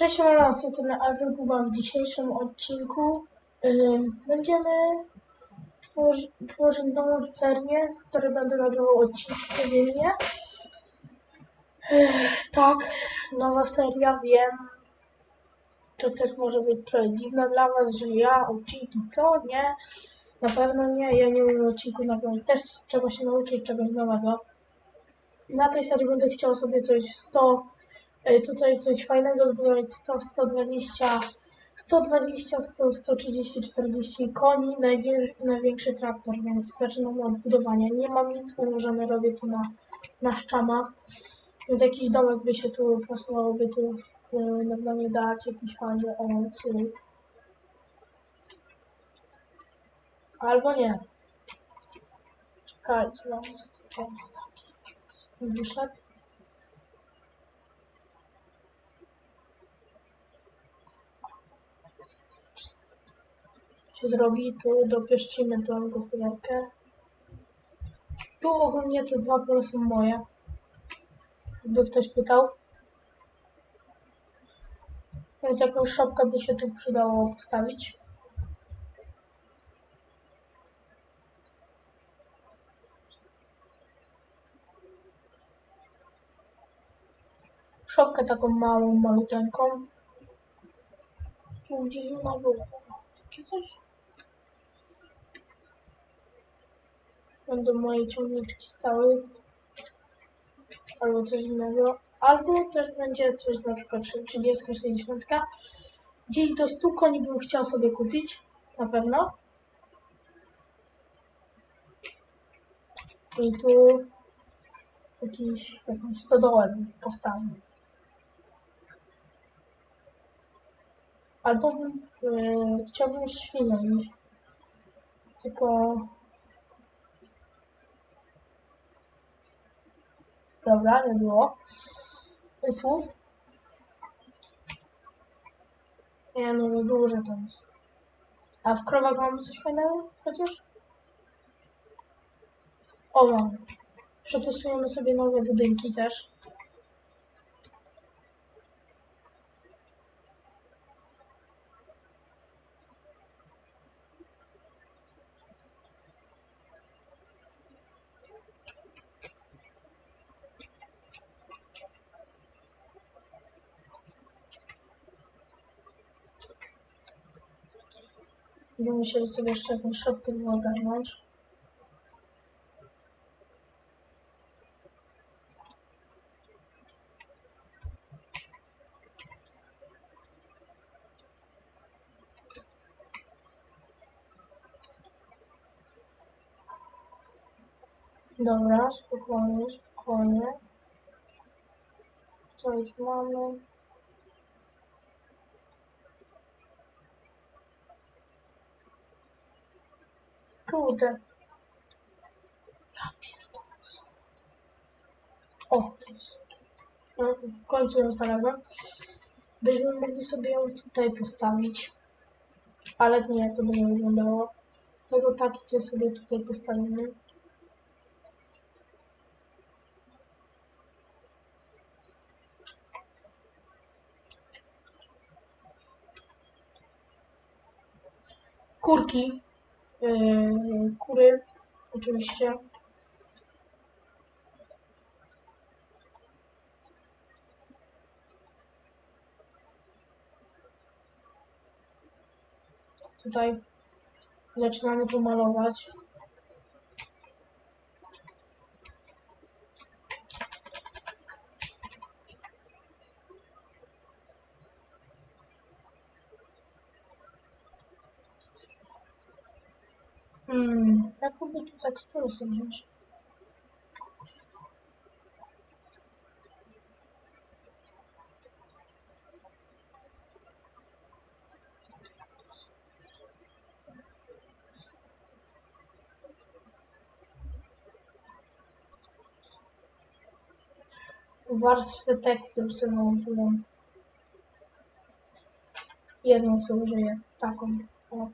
Cześć, mam z tej Kuba. W dzisiejszym odcinku ym, będziemy tworzy, tworzyć nową serię, w której będę nagrywał odcinki codziennie. Tak, nowa seria, wiem. To też może być trochę dziwne dla Was, że ja odcinki co? Nie, na pewno nie. Ja nie umiem odcinku nagrywać. Też trzeba się nauczyć czegoś nowego. Na tej serii będę chciał sobie coś 100 Ej, tutaj coś fajnego zbudować 100, 120, 120, 100, 130, 40 koni, najwię, największy traktor, więc zaczynam od budowania. Nie mam nic ułożone, robię to na, na szczama, więc jakiś domek by się tu pasowałoby tu na planie dać, jakiś fajny owoc. Albo nie. Czekajcie, mam taki wyszedł. Się zrobi, tu dopieścimy tą gospodarkę. Tu ogólnie te dwa pola są moje. Jakby ktoś pytał. Więc jakąś szopkę by się tu przydało postawić. Szopkę taką małą, maluteńką. Tu gdzieś ona była. Takie coś. Będą moje ciągniczki stały. Albo coś innego. Albo też będzie coś na przykład 30, 60. Gdzieś do 100 koni bym chciał sobie kupić. Na pewno. I tu jakiś, jakąś stodołę bym postawił. Albo bym, yy, chciałbym świnię już. Tylko Dobra, nie było. Słów. Nie no, nie duże to jest. A w krowach mamy coś fajnego chociaż? O, mam. Przetestujemy sobie nowe budynki też. Będziemy musieli sobie jeszcze jakąś szopkę ogarnąć. Dobra, spokojnie, spokojnie. Co już mamy? Kurde. Ja pierdolę. O, to jest. No, w końcu ją znalazłem. Byśmy mogli sobie ją tutaj postawić. Ale nie, to by nie wyglądało. Tego taki, co sobie tutaj postawimy. Kurki yy, kury, oczywiście. Tutaj zaczynamy tu malować. Hmm, jakoby tu teksturę sobie wziąć. Warstwę tekstur sobie użyłem. Jedną sobie użyję, taką. O.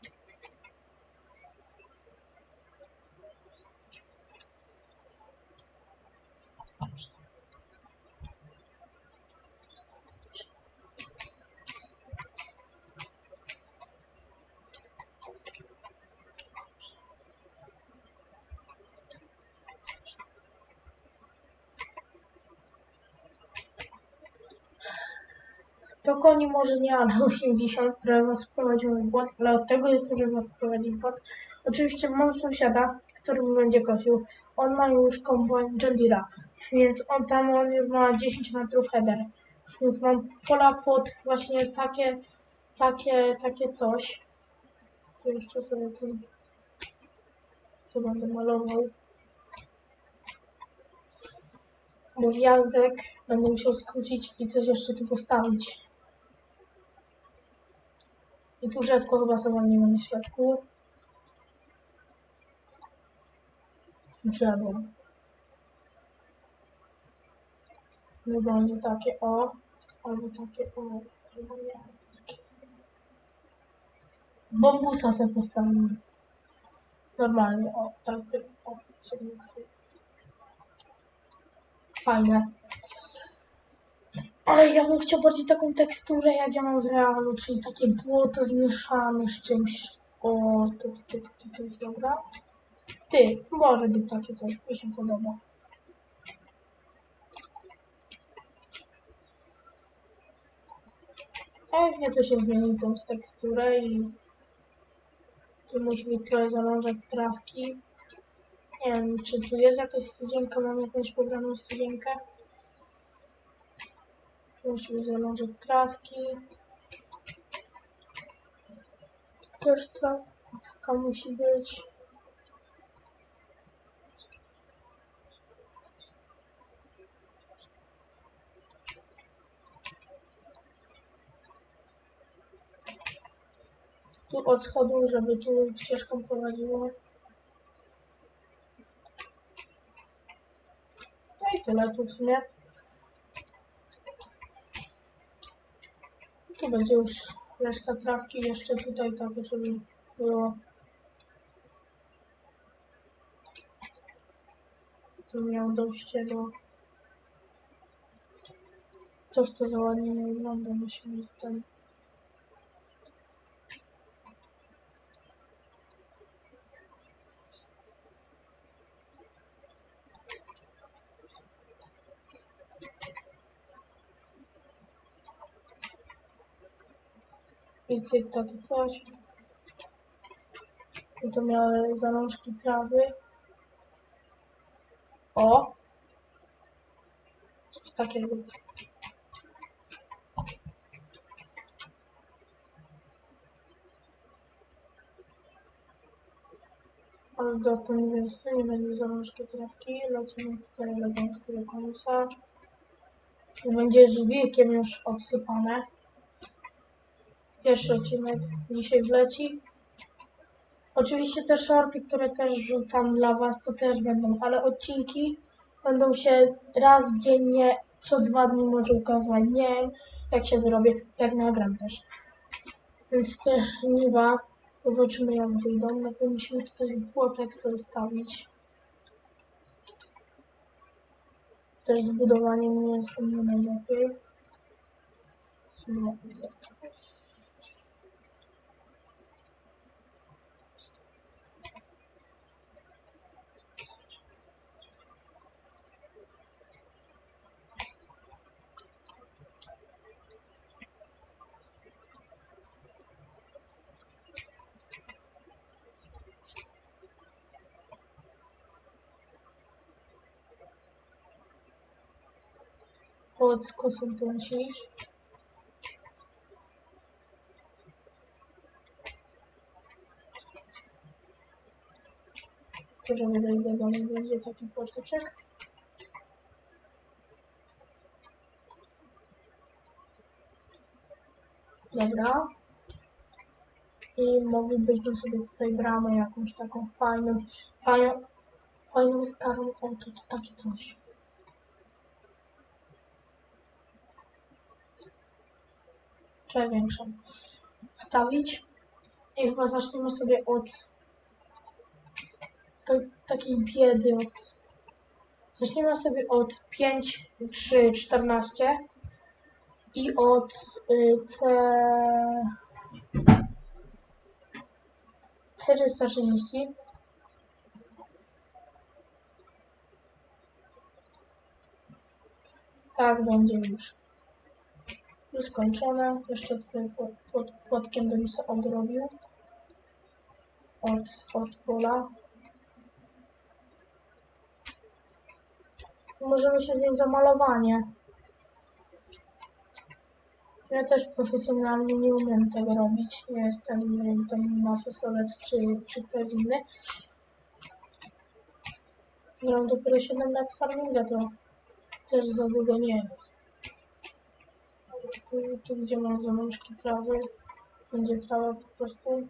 To koni może nie, ale 80, które was wprowadziły w błąd, ale od tego jest, żeby was wprowadzić w błąd. Oczywiście mam sąsiada, który mi będzie kosił. On ma już kombajn John Deere'a, więc on tam on już ma 10 metrów header. Więc mam pola pod właśnie takie, takie, takie coś. To Jeszcze sobie tu, tu będę malował. Bo gwiazdek będę musiał skrócić i coś jeszcze tu postawić. I tu drzewko chyba nie na środku. Drzewo. Chyba nie takie o, albo takie o, albo nie. Takie. Bambusa sobie postawimy. Normalnie, o, tak, o, sobie Fajne. Ale ja bym chciał bardziej taką teksturę, jak ja mam w realu, czyli takie błoto zmieszane z czymś. O, to, to, to jest dobra. Ty, może być takie coś, mi się podoba. Pewnie to się zmieni tą teksturę i tu musi być trochę zalążek trawki. Nie wiem, czy tu jest jakaś studzienka, mam jakąś pobraną studzienkę. Tu musi być zalążek trawki. Też trawka musi być. Tu od schodu, żeby tu ścieżką prowadziło. No i tyle tu w sumie. Tu będzie już reszta trawki, jeszcze tutaj tak, żeby było. Tu miał dojście do... Coś to za nie wygląda, musimy ten... I cyk, takie coś. I to miały zalążki trawy. O! Coś takiego. Dotąd, więc to nie będzie zalążki trawki. Lecimy tutaj elegancko do końca. Będzie żwirkiem już obsypane pierwszy odcinek dzisiaj wleci. Oczywiście te shorty, które też rzucam dla Was, to też będą, ale odcinki będą się raz dziennie, co dwa dni może ukazywać. Nie wiem, jak się wyrobię, jak nagram też. Więc też niwa. Zobaczymy jak wyjdą. Najpierw musimy tutaj płotek sobie ustawić. Też z budowaniem nie jest to nie najlepiej. Znowu. Tu musisz. Żeby dojdę do mnie będzie taki płatyczek. Dobra. I moglibyśmy sobie tutaj bramę jakąś taką fajną, fajną, fajną starą, o to takie coś. Trzeba większą wstawić. I chyba zaczniemy sobie od takiej biedy. Od... Zaczniemy sobie od 5, 3, 14 i od y, C... 430. Tak będzie już. Skończone. Jeszcze tutaj pod, pod płotkiem bym sobie odrobił. Od, od pola. Możemy się wziąć za malowanie. Ja też profesjonalnie nie umiem tego robić. Nie jestem nie wiem, tam mafiosowiec czy, czy ktoś inny. Gram dopiero 7 lat farminga, to też za długo nie jest. Tu, tu gdzie mam zamążki trawy, będzie trawa po prostu.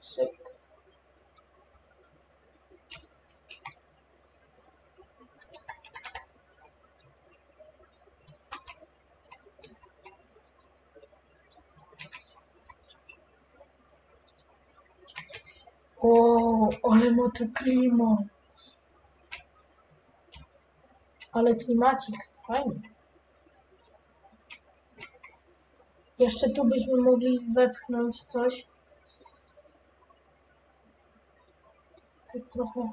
Syk. O, ale ma to klimat. Ale klimacik, fajnie. Jeszcze tu byśmy mogli wepchnąć coś. Tak trochę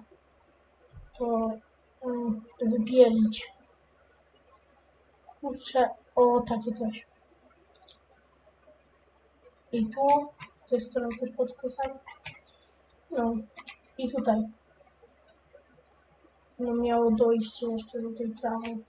to um, wybielić. Kurczę, o takie coś. I tu, z tej strony też pod skosem. No, i tutaj. No miało dojście jeszcze do tej trawy.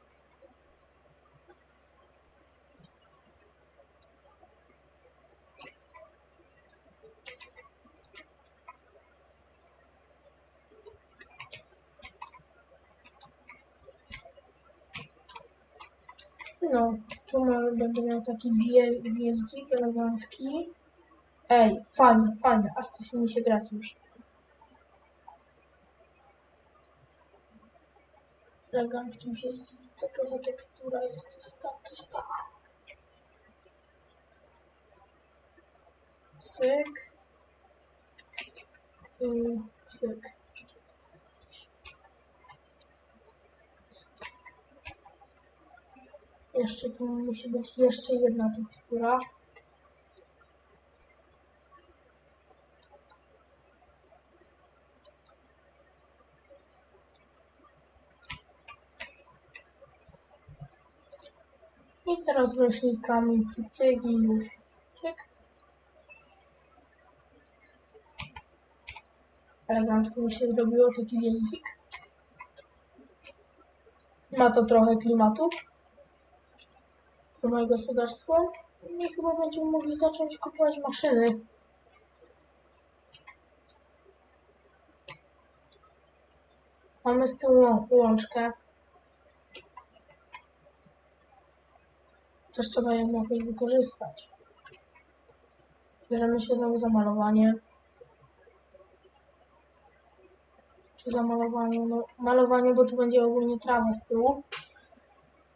No, tu mamy, będę miał taki wjeździk elegancki. Ej, fajnie, fajnie, aż chce mi się grać już. Elegancki wjeździk. Co to za tekstura jest? To jest ta, to jest ta. Cyk. I cyk. Jeszcze tu musi być jeszcze jedna tekstura. I teraz roślinkami cyk, cyk i już. Cyk. Elegancko mi się zrobiło taki jeździk. Ma to trochę klimatu. To moje gospodarstwo. I chyba będziemy mogli zacząć kupować maszyny. Mamy z tyłu łą- łączkę. Też trzeba ją jakoś wykorzystać. Bierzemy się znowu za malowanie. Czy za malowanie? No, malowanie, bo tu będzie ogólnie trawa z tyłu.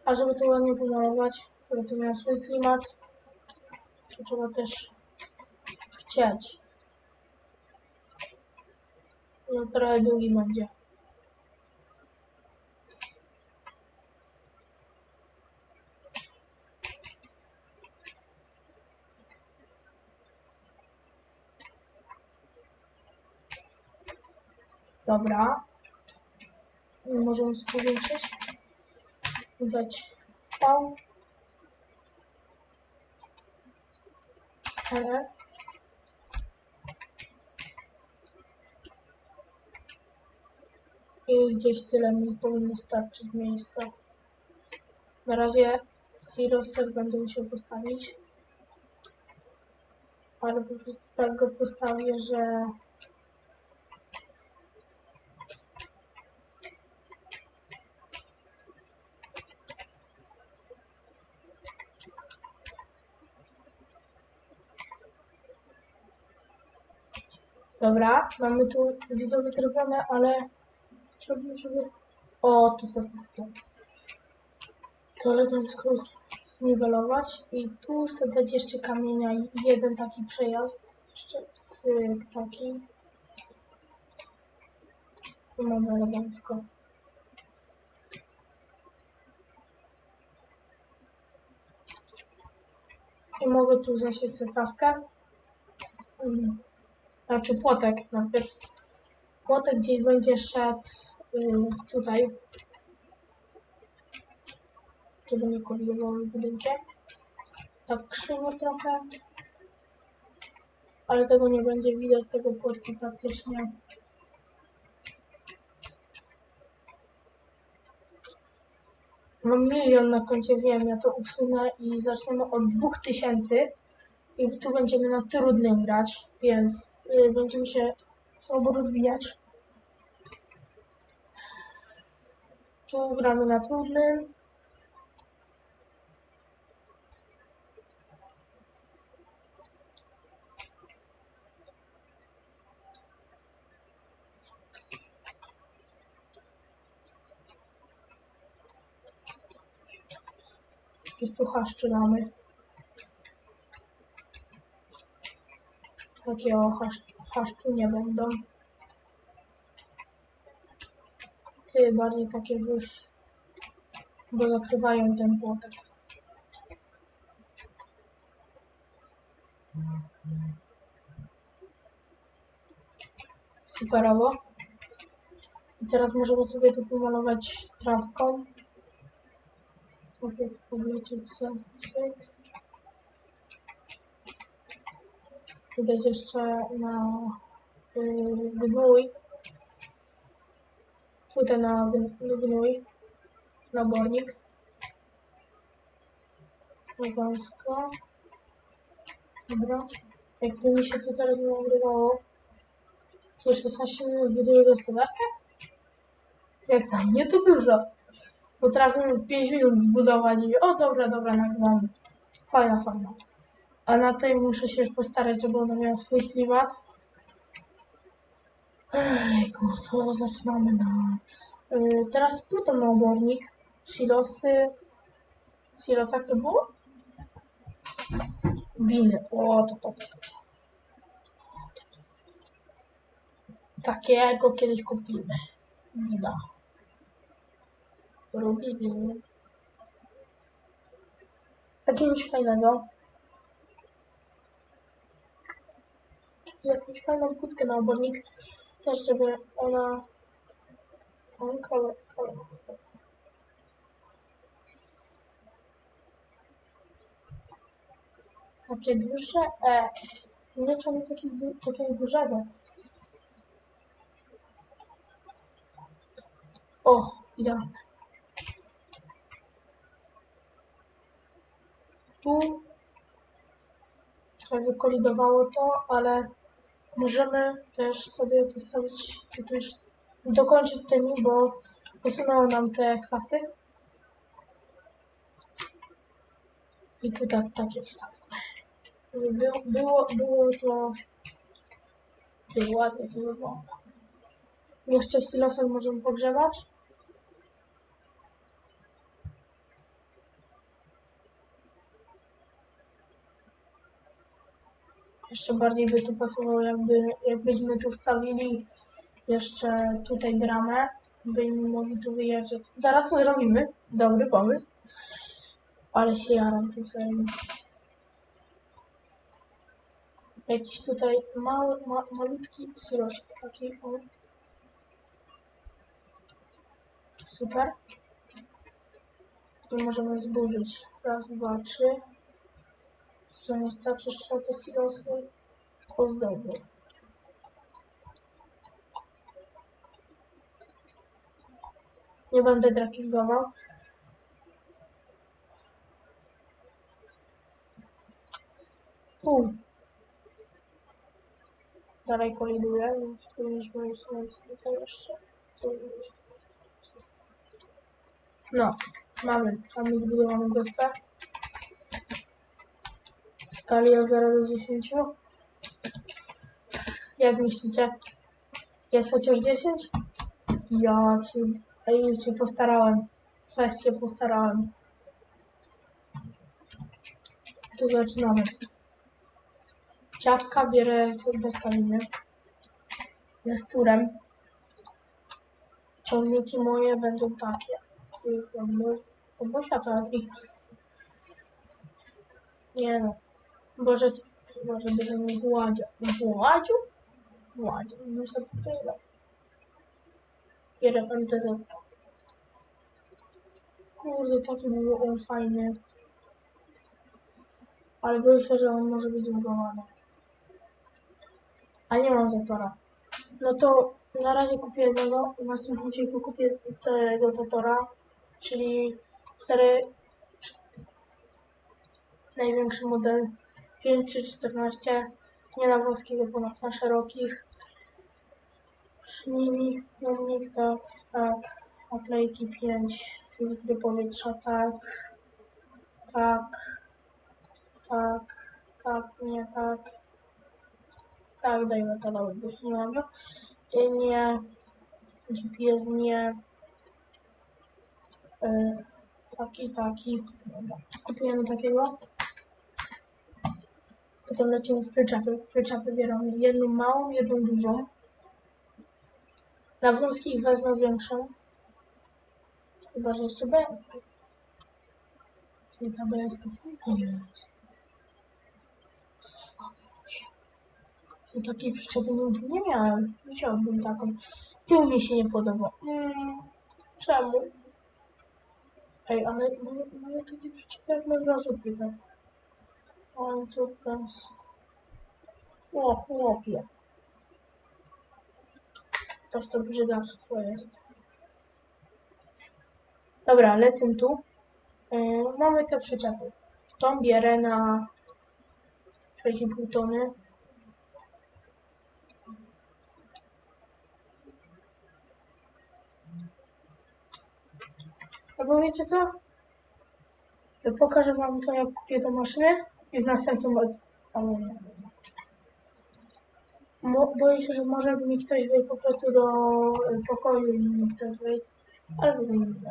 A żeby to ładnie pomalować, żeby to swój klimat, to trzeba też chcieć. No trochę długi będzie. Dobra. Możemy sobie. Dać. I gdzieś tyle mi powinno starczyć miejsca. Na razie Siroster będę musiał postawić. Ale tak go postawię, że Dobra, mamy tu widzowie zrobione, ale chciałbym, żeby... O, tu, tu, tu, tu. To elegancko zniwelować i tu sobie dać jeszcze kamienia i jeden taki przejazd. Jeszcze cyk taki. I mamy elegancko. I mogę tu zasieć sobie trawkę. Mm. Znaczy płotek najpierw. Płotek gdzieś będzie szedł y, tutaj. żeby nie kolidowały budynkiem. Tak krzywo trochę. Ale tego nie będzie widać, tego płotki praktycznie. Mam milion na koncie, wiem, ja to usunę i zaczniemy od 2000 i tu będziemy na trudnym grać, więc będziemy się słabo rozwijać. Tu gramy na trudnym. Jakieś tu haszcze mamy. Takie o hasz, haszczu nie będą. Ty bardziej takie już, bo zakrywają ten płotek. Superowo. I teraz możemy sobie tu pomalować trawką. Mogę powiedzieć sobie. Widać jeszcze na gnój. Tutaj na gn- gnój. Nabornik. Wąsko. Dobra. Jakby mi się to teraz nie nagrywało. Co 16 minut buduję gospodarkę? Jak tam? Nie to dużo. Potrafię w 5 minut zbudować i o dobra, dobra, nagramy. Fajna, fajna. A na tej muszę się już postarać, żeby ona miała swój klimat. Ejku, to zaczynamy na... Yy, teraz Pluton na obornik. Silosy... Silos, jak to było? Winy. O, to to. Takiego kiedyś kupimy. Wina. Robi winy. Jakiegoś fajnego. Jakąś fajną płytkę na obornik, też żeby ona... On kolor, kolor. Takie duże, e, nie czemu taki, dużego. O, idealne. Tu trochę wykolidowało to, ale możemy też sobie postawić, czy też dokończyć tymi, bo usunęło nam te kwasy. I tu tak, takie wstawimy. Było, było, było to ty, ładnie to wygląda. Jeszcze silosem możemy pogrzewać. Jeszcze bardziej by tu pasowało, jakby, jakbyśmy tu wstawili jeszcze tutaj bramę, byśmy mogli tu wyjeżdżać. Zaraz to zrobimy. Dobry pomysł. Ale się jaram tym swoim. Jakiś tutaj mały, ma, malutki silosik, taki o. Super. I możemy zburzyć. Raz, dwa, trzy. Co nie starczy jeszcze te silosy ozdoby. Nie będę drakizował. Tu. Dalej koliduje, więc powinniśmy usunąć tutaj jeszcze. No, mamy, mamy zbudowaną gospę skali od 0 do 10. Jak myślicie? Jest chociaż 10? Jak się... A już się postarałem. Fest się postarałem. Tu zaczynamy. Ciapka bierę bez kaliny. Jest turem. Ciągniki moje będą takie. To Bosia takich. Nie no. Boże, może będziemy w Ładziu. W Ładziu? W Ładziu. No sobie tyle. Bierę MTZ. Kurde, taki był on fajny. Ale boję się, że on może być zbugowany. A nie mam Zatora. No to na razie kupię jednego, w następnym odcinku kupię tego Zatora, czyli 4 największy model 5 czy 14 nie na wąskich, tylko na szerokich. Nimi, silnik, tak, tak, naklejki 5, filtry powietrza, tak, tak, tak, tak, nie, tak, tak, dajmy to nawet byś nie robił. I nie, GPS nie, y, taki, taki, dobra, kupujemy takiego. Potem lecimy w przyczepy. Przyczepy bieram jedną małą, jedną dużą. Na wąskich wezmę większą. Chyba, że jeszcze BSK. Czyli ta BSK fajna jest. To takiej przyczepy nigdy nie miałem. Wziąłbym taką. Tył mi się nie podoba. Mm, czemu? Ej, ale moje takie przyczepy jak na wrażutki, tu press. O, chłopie. Toż to brzydactwo jest. Dobra, lecę tu. Yy, mamy te przyczepy. Tą bierę na 6,5 tony. Albo wiecie co? Pokażę wam to, jak kupię tę maszynę i w następnym od- albo nie. Mo- Boję się, że może mi ktoś wejść po prostu do y, pokoju i mi ktoś wejść, ale chyba nie da.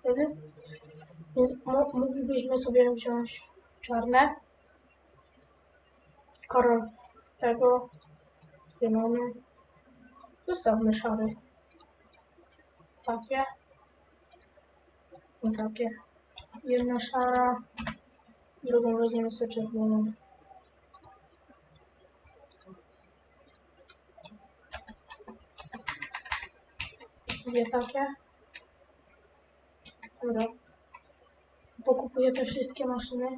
Wtedy? Więc mo- moglibyśmy sobie wziąć czarne, kolor tego, zielony, zostawmy szary. Takie i takie. Jedna szara, drugą weźmiemy sobie czerwoną. Dwie takie. Dobra. Pokupuję te wszystkie maszyny.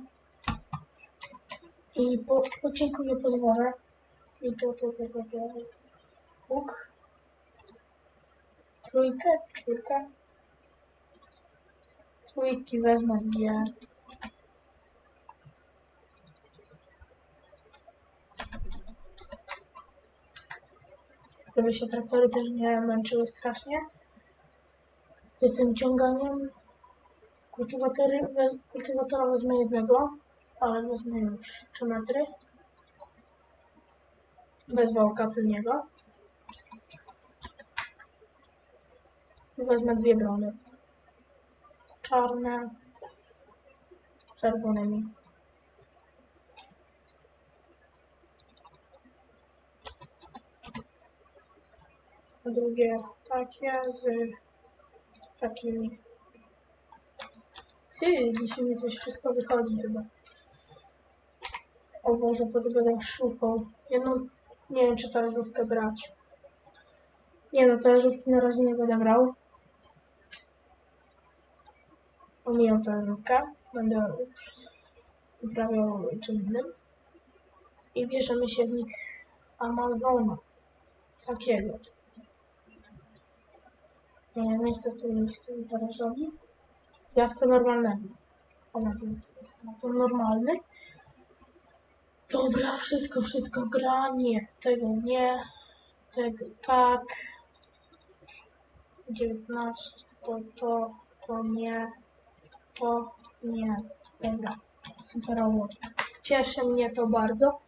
I po po odcinku je pozwolę. I to, to, to, to, to. Trójkę, czwórkę. Trójki wezmę dwie. Żeby się traktory też nie męczyły strasznie. Z tym ciąganiem kultywatory, kultywatora wezmę jednego, ale wezmę już 3 metry. Bez wałka tylniego. Wezmę dwie brony. Czarne czerwonymi. A drugie takie z takimi. Ty, dzisiaj mi coś wszystko wychodzi chyba. O Boże, pod będę szukał. Jedną, nie wiem czy talerzówkę brać. Nie no, talerzówki na razie nie będę brał. Omijam talerzówkę. Będę uprawiał czym innym. I bierzemy się w nich Amazona. Takiego. Z tym talerzowi. Ja chcę normalnego. Ona to normalny. Dobra, wszystko, wszystko gra. Nie, tego nie. Tego tak. 19, to, to, to nie. To nie. Dobra, superowo. Cieszy mnie to bardzo.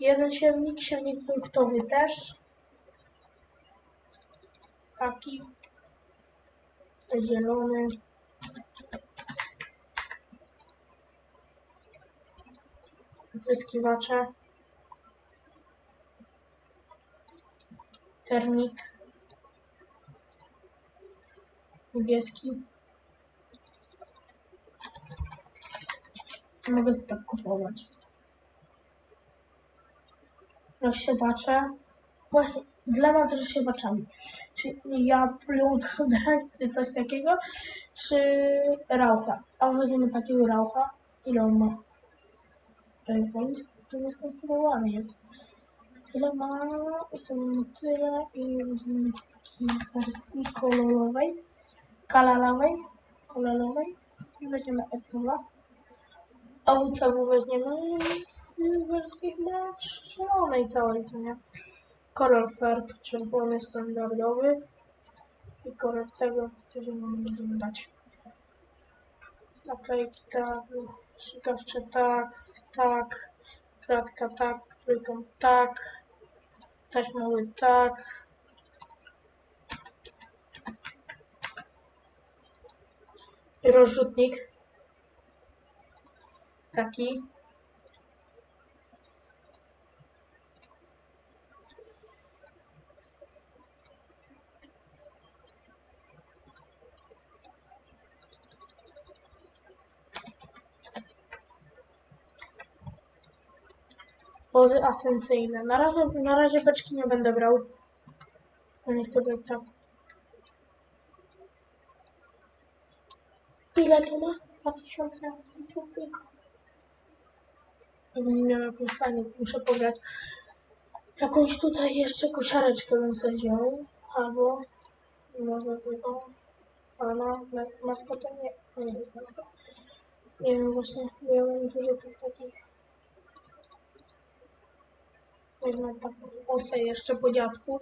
Jeden siewnik, siewnik punktowy też. Taki zielony. Wyskiwacze. Termik. Niebieski. Mogę sobie tak kupować. Rozsiewacze. Właśnie, dylemat z rozsiewaczami. Czy czy Jablon, czy coś takiego, czy Raucha. A weźmiemy takiego Raucha. Ile on ma? Fajnie to jest skonstruowany jest. Tyle ma, usunę tyle i weźmiemy taki w wersji kolorowej, kalalowej, kolorowej i weźmiemy RC2. A UCW weźmiemy w wersji czerwonej całej, co nie? Kolor Ferg czerwony standardowy i kolor tego, który będziemy dać. Naklejki tak, strzykawcze tak, tak, kratka tak, trójką tak, taśmowy tak. Rozrzutnik taki. Pozy asensyjne. Na razie, na razie beczki nie będę brał. Bo nie chcę brać tak. Ile to ma? 2000 litrów tylko. Jakbym miał jakąś fajną, muszę pobrać. Jakąś tutaj jeszcze kosiareczkę bym sobie wziął. Albo może tego pana ma- maskota. Nie, to nie jest maskot. Nie wiem właśnie, miałem dużo tych takich Wezmę taką osę jeszcze po dziadku.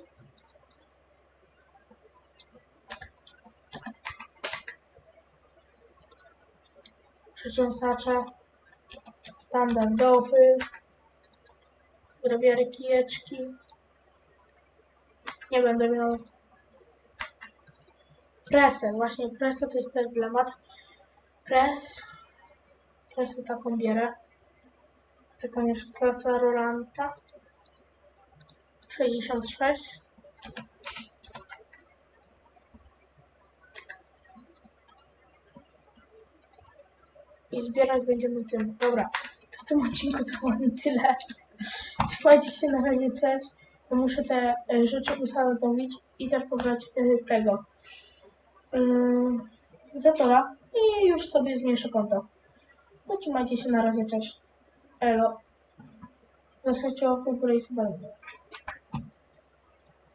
Przycząsacze standardowy. Grabiary kijeczki. Nie będę miał presę. Właśnie presę to jest też dramat. Pres. Presę taką bierę. Tylko nie klasa Rolanta. 66. I zbierać będziemy tym. Dobra, to w tym odcinku to mamy tyle. Trzymajcie się na razie, cześć. Muszę te e, rzeczy usadowić i też pobrać e, tego. Yy, Zatora i już sobie zmniejszę konto. To trzymajcie się na razie, cześć. Elo. Zostawcie łapkę w górę i suba.